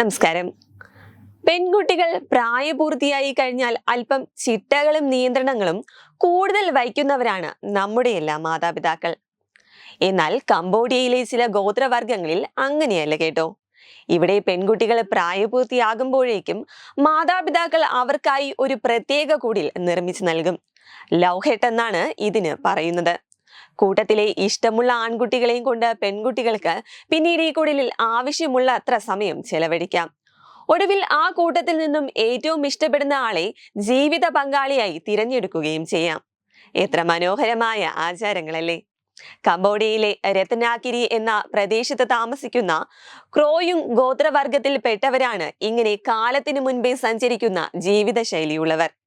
നമസ്കാരം. പെൺകുട്ടികൾ പ്രായപൂർത്തിയായി കഴിഞ്ഞാൽ അല്പം ചിട്ടകളും നിയന്ത്രണങ്ങളും കൂടുതൽ വയ്ക്കുന്നവരാണ് നമ്മുടെ എല്ലാ മാതാപിതാക്കൾ. എന്നാൽ കംബോഡിയയിലെ ചില ഗോത്രവർഗങ്ങളിൽ അങ്ങനെയല്ല കേട്ടോ. ഇവിടെ പെൺകുട്ടികൾ പ്രായപൂർത്തിയാകുമ്പോഴേക്കും മാതാപിതാക്കൾ അവർക്കായി ഒരു പ്രത്യേക കൂടിൽ നിർമ്മിച്ചു നൽകും. ലൗഹെട്ട് എന്നാണ് ഇതിന് പറയുന്നത്. കൂട്ടത്തിലെ ഇഷ്ടമുള്ള ആൺകുട്ടികളെയും കൊണ്ട് പെൺകുട്ടികൾക്ക് പിന്നീട് ഈ കുടിലിൽ ആവശ്യമുള്ള അത്ര സമയം ചെലവഴിക്കാം. ഒടുവിൽ ആ കൂട്ടത്തിൽ നിന്നും ഏറ്റവും ഇഷ്ടപ്പെടുന്ന ആളെ ജീവിത പങ്കാളിയായി തിരഞ്ഞെടുക്കുകയും ചെയ്യാം. എത്ര മനോഹരമായ ആചാരങ്ങളല്ലേ. കംബോഡിയയിലെ രത്നാഗിരി എന്ന പ്രദേശത്ത് താമസിക്കുന്ന ക്രോയും ഗോത്രവർഗത്തിൽപ്പെട്ടവരാണ് ഇങ്ങനെ കാലത്തിനു മുൻപേ സഞ്ചരിക്കുന്ന ജീവിതശൈലിയുള്ളവർ.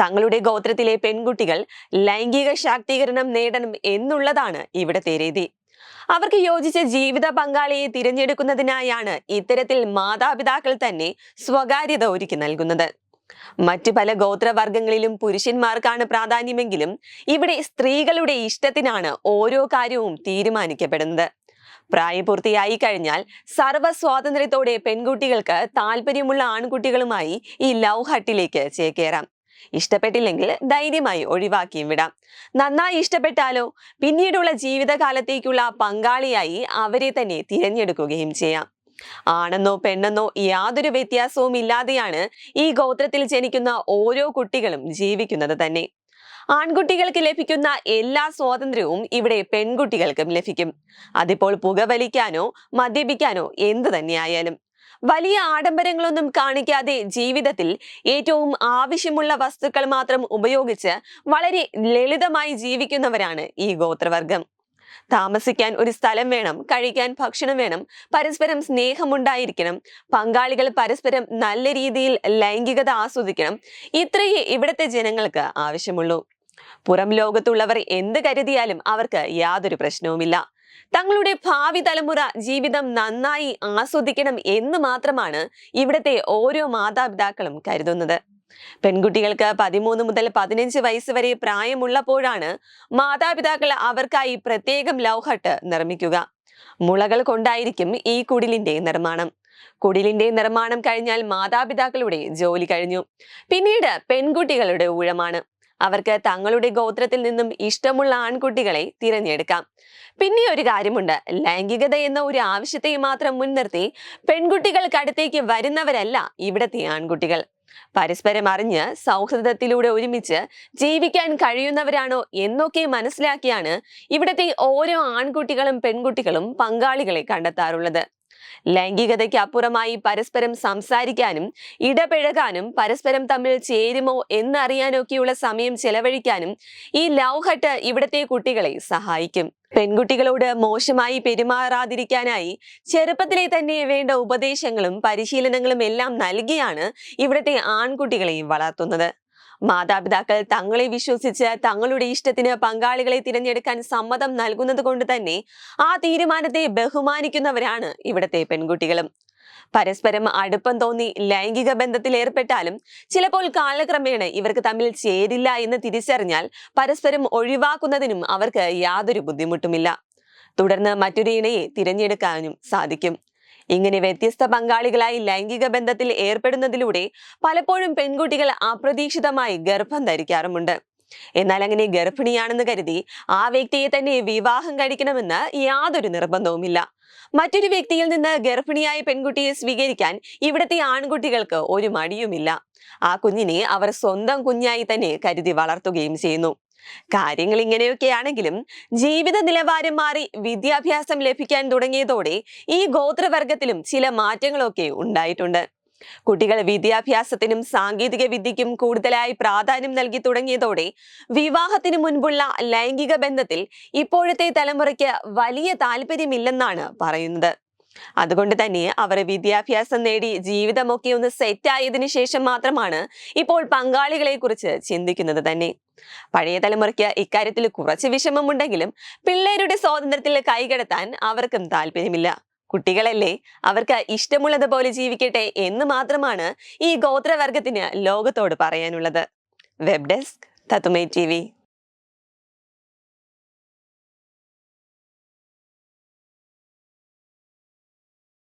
തങ്ങളുടെ ഗോത്രത്തിലെ പെൺകുട്ടികൾ ലൈംഗിക ശാക്തീകരണം നേടണം എന്നുള്ളതാണ് ഇവിടത്തെ രീതി. അവർക്ക് യോജിച്ച ജീവിത പങ്കാളിയെ തിരഞ്ഞെടുക്കുന്നതിനായാണ് ഇത്തരത്തിൽ മാതാപിതാക്കൾ തന്നെ സ്വകാര്യത ഒരുക്കി നൽകുന്നത്. മറ്റു പല ഗോത്രവർഗങ്ങളിലും പുരുഷന്മാർക്കാണ് പ്രാധാന്യമെങ്കിലും ഇവിടെ സ്ത്രീകളുടെ ഇഷ്ടത്തിനാണ് ഓരോ കാര്യവും തീരുമാനിക്കപ്പെടുന്നത്. പ്രായപൂർത്തിയായി കഴിഞ്ഞാൽ സർവ സ്വാതന്ത്ര്യത്തോടെ പെൺകുട്ടികൾക്ക് താല്പര്യമുള്ള ആൺകുട്ടികളുമായി ഈ ലവ് ഹട്ടിലേക്ക് ചേക്കേറാം. ഇഷ്ടപ്പെട്ടില്ലെങ്കിൽ ധൈര്യമായി ഒഴിവാക്കിയും വിടാം. നന്നായി ഇഷ്ടപ്പെട്ടാലോ പിന്നീടുള്ള ജീവിതകാലത്തേക്കുള്ള പങ്കാളിയായി അവരെ തന്നെ തിരഞ്ഞെടുക്കുകയും ചെയ്യാം. ആണെന്നോ പെണ്ണെന്നോ യാതൊരു വ്യത്യാസവും ഇല്ലാതെയാണ് ഈ ഗോത്രത്തിൽ ജനിക്കുന്ന ഓരോ കുട്ടികളും ജീവിക്കുന്നത് തന്നെ. ആൺകുട്ടികൾക്ക് ലഭിക്കുന്ന എല്ലാ സ്വാതന്ത്ര്യവും ഇവിടെ പെൺകുട്ടികൾക്കും ലഭിക്കും. അതിപ്പോൾ പുകവലിക്കാനോ മദ്യപിക്കാനോ എന്തു തന്നെയായാലും. വലിയ ആഡംബരങ്ങളൊന്നും കാണിക്കാതെ ജീവിതത്തിൽ ഏറ്റവും ആവശ്യമുള്ള വസ്തുക്കൾ മാത്രം ഉപയോഗിച്ച് വളരെ ലളിതമായി ജീവിക്കുന്നവരാണ് ഈ ഗോത്രവർഗം. താമസിക്കാൻ ഒരു സ്ഥലം വേണം കഴിക്കാൻ ഭക്ഷണം വേണം പരസ്പരം സ്നേഹമുണ്ടായിരിക്കണം പങ്കാളികൾ പരസ്പരം നല്ല രീതിയിൽ ലൈംഗികത ആസ്വദിക്കണം ഇത്രയേ ഇവിടുത്തെ ജനങ്ങൾക്ക് ആവശ്യമുള്ളൂ. പുറം ലോകത്തുള്ളവർ എന്ത് കരുതിയാലും അവർക്ക് യാതൊരു പ്രശ്നവുമില്ല. തങ്ങളുടെ ഭാവി തലമുറ ജീവിതം നന്നായി ആസ്വദിക്കണം എന്ന് മാത്രമാണ് ഇവിടുത്തെ ഓരോ മാതാപിതാക്കളും കരുതുന്നത്. പെൺകുട്ടികൾക്ക് പതിമൂന്ന് മുതൽ പതിനഞ്ച് വയസ്സ് വരെ പ്രായമുള്ളപ്പോഴാണ് മാതാപിതാക്കൾ അവർക്കായി പ്രത്യേകം ലൗഹട്ട് നിർമ്മിക്കുക. മുളകൾ കൊണ്ടായിരിക്കും ഈ കുടിലിന്റെ നിർമ്മാണം. കുടിലിന്റെ നിർമ്മാണം കഴിഞ്ഞാൽ മാതാപിതാക്കളുടെ ജോലി കഴിഞ്ഞു. പിന്നീട് പെൺകുട്ടികളുടെ ഊഴമാണ്. അവർക്ക് തങ്ങളുടെ ഗോത്രത്തിൽ നിന്നും ഇഷ്ടമുള്ള ആൺകുട്ടികളെ തിരഞ്ഞെടുക്കാം. പിന്നെ ഒരു കാര്യമുണ്ട്. ലൈംഗികത എന്ന ഒരു ആവശ്യത്തെ മാത്രം മുൻനിർത്തി പെൺകുട്ടികൾക്കടുത്തേക്ക് വരുന്നവരല്ല ഇവിടത്തെ ആൺകുട്ടികൾ. പരസ്പരം അറിഞ്ഞ് സൗഹൃദത്തിലൂടെ ഒരുമിച്ച് ജീവിക്കാൻ കഴിയുന്നവരാണോ എന്നൊക്കെ മനസ്സിലാക്കിയാണ് ഇവിടത്തെ ഓരോ ആൺകുട്ടികളും പെൺകുട്ടികളും പങ്കാളികളെ കണ്ടെത്താറുള്ളത്. ലൈംഗികതയ്ക്ക് അപ്പുറമായി പരസ്പരം സംസാരിക്കാനും ഇടപഴകാനും പരസ്പരം തമ്മിൽ ചേരുമോ എന്നറിയാനൊക്കെയുള്ള സമയം ചെലവഴിക്കാനും ഈ ലവ് ഹട്ട് ഇവിടത്തെ കുട്ടികളെ സഹായിക്കും. പെൺകുട്ടികളോട് മോശമായി പെരുമാറാതിരിക്കാനായി ചെറുപ്പത്തിലെ തന്നെ വേണ്ട ഉപദേശങ്ങളും പരിശീലനങ്ങളും എല്ലാം നൽകിയാണ് ഇവിടുത്തെ ആൺകുട്ടികളെയും വളർത്തുന്നത്. മാതാപിതാക്കൾ തങ്ങളെ വിശ്വസിച്ച് തങ്ങളുടെ ഇഷ്ടത്തിന് പങ്കാളികളെ തിരഞ്ഞെടുക്കാൻ സമ്മതം നൽകുന്നത് കൊണ്ട് തന്നെ ആ തീരുമാനത്തെ ബഹുമാനിക്കുന്നവരാണ് ഇവിടത്തെ പെൺകുട്ടികളും. പരസ്പരം അടുപ്പം തോന്നി ലൈംഗിക ബന്ധത്തിൽ ഏർപ്പെട്ടാലും ചിലപ്പോൾ കാലക്രമേണ ഇവർക്ക് തമ്മിൽ ചേരില്ല എന്ന് തിരിച്ചറിഞ്ഞാൽ പരസ്പരം ഒഴിവാക്കുന്നതിനും അവർക്ക് യാതൊരു ബുദ്ധിമുട്ടുമില്ല. തുടർന്ന് മറ്റൊരു ഇണയെ തിരഞ്ഞെടുക്കാനും സാധിക്കും. ഇങ്ങനെ വ്യത്യസ്ത പങ്കാളികളായി ലൈംഗിക ബന്ധത്തിൽ ഏർപ്പെടുന്നതിലൂടെ പലപ്പോഴും പെൺകുട്ടികൾ അപ്രതീക്ഷിതമായി ഗർഭം ധരിക്കാറുമുണ്ട്. എന്നാൽ അങ്ങനെ ഗർഭിണിയാണെന്ന് കരുതി ആ വ്യക്തിയെ തന്നെ വിവാഹം കഴിക്കണമെന്ന് യാതൊരു നിർബന്ധവുമില്ല. മറ്റൊരു വ്യക്തിയിൽ നിന്ന് ഗർഭിണിയായ പെൺകുട്ടിയെ സ്വീകരിക്കാൻ ഇവിടുത്തെ ആൺകുട്ടികൾക്ക് ഒരു മടിയുമില്ല. ആ കുഞ്ഞിനെ അവർ സ്വന്തം കുഞ്ഞായി തന്നെ കരുതി വളർത്തുകയും ചെയ്യുന്നു. കാര്യങ്ങൾ ഇങ്ങനെയൊക്കെയാണെങ്കിലും ജീവിത നിലവാരം മാറി വിദ്യാഭ്യാസം ലഭിക്കാൻ തുടങ്ങിയതോടെ ഈ ഗോത്രവർഗത്തിലും ചില മാറ്റങ്ങളൊക്കെ ഉണ്ടായിട്ടുണ്ട്. കുട്ടികൾ വിദ്യാഭ്യാസത്തിനും സാങ്കേതിക വിദ്യയ്ക്കും കൂടുതലായി പ്രാധാന്യം നൽകി തുടങ്ങിയതോടെ വിവാഹത്തിനു മുൻപുള്ള ലൈംഗിക ബന്ധത്തിൽ ഇപ്പോഴത്തെ തലമുറയ്ക്ക് വലിയ താല്പര്യമില്ലെന്നാണ് പറയുന്നത്. അതുകൊണ്ട് തന്നെ അവർ വിദ്യാഭ്യാസം നേടി ജീവിതമൊക്കെ ഒന്ന് സെറ്റായതിനു ശേഷം മാത്രമാണ് ഇപ്പോൾ പങ്കാളികളെ കുറിച്ച് ചിന്തിക്കുന്നത് തന്നെ. പഴയ തലമുറയ്ക്ക് ഇക്കാര്യത്തിൽ കുറച്ച് വിഷമമുണ്ടെങ്കിലും പിള്ളേരുടെ സ്വാതന്ത്ര്യത്തിൽ കൈകടത്താൻ അവർക്കും താല്പര്യമില്ല. കുട്ടികളല്ലേ അവർക്ക് ഇഷ്ടമുള്ളതുപോലെ ജീവിക്കട്ടെ എന്ന് മാത്രമാണ് ഈ ഗോത്രവർഗത്തിന് ലോകത്തോട് പറയാനുള്ളത്. വെബ് ഡെസ്ക് തത്തുമൈ ടി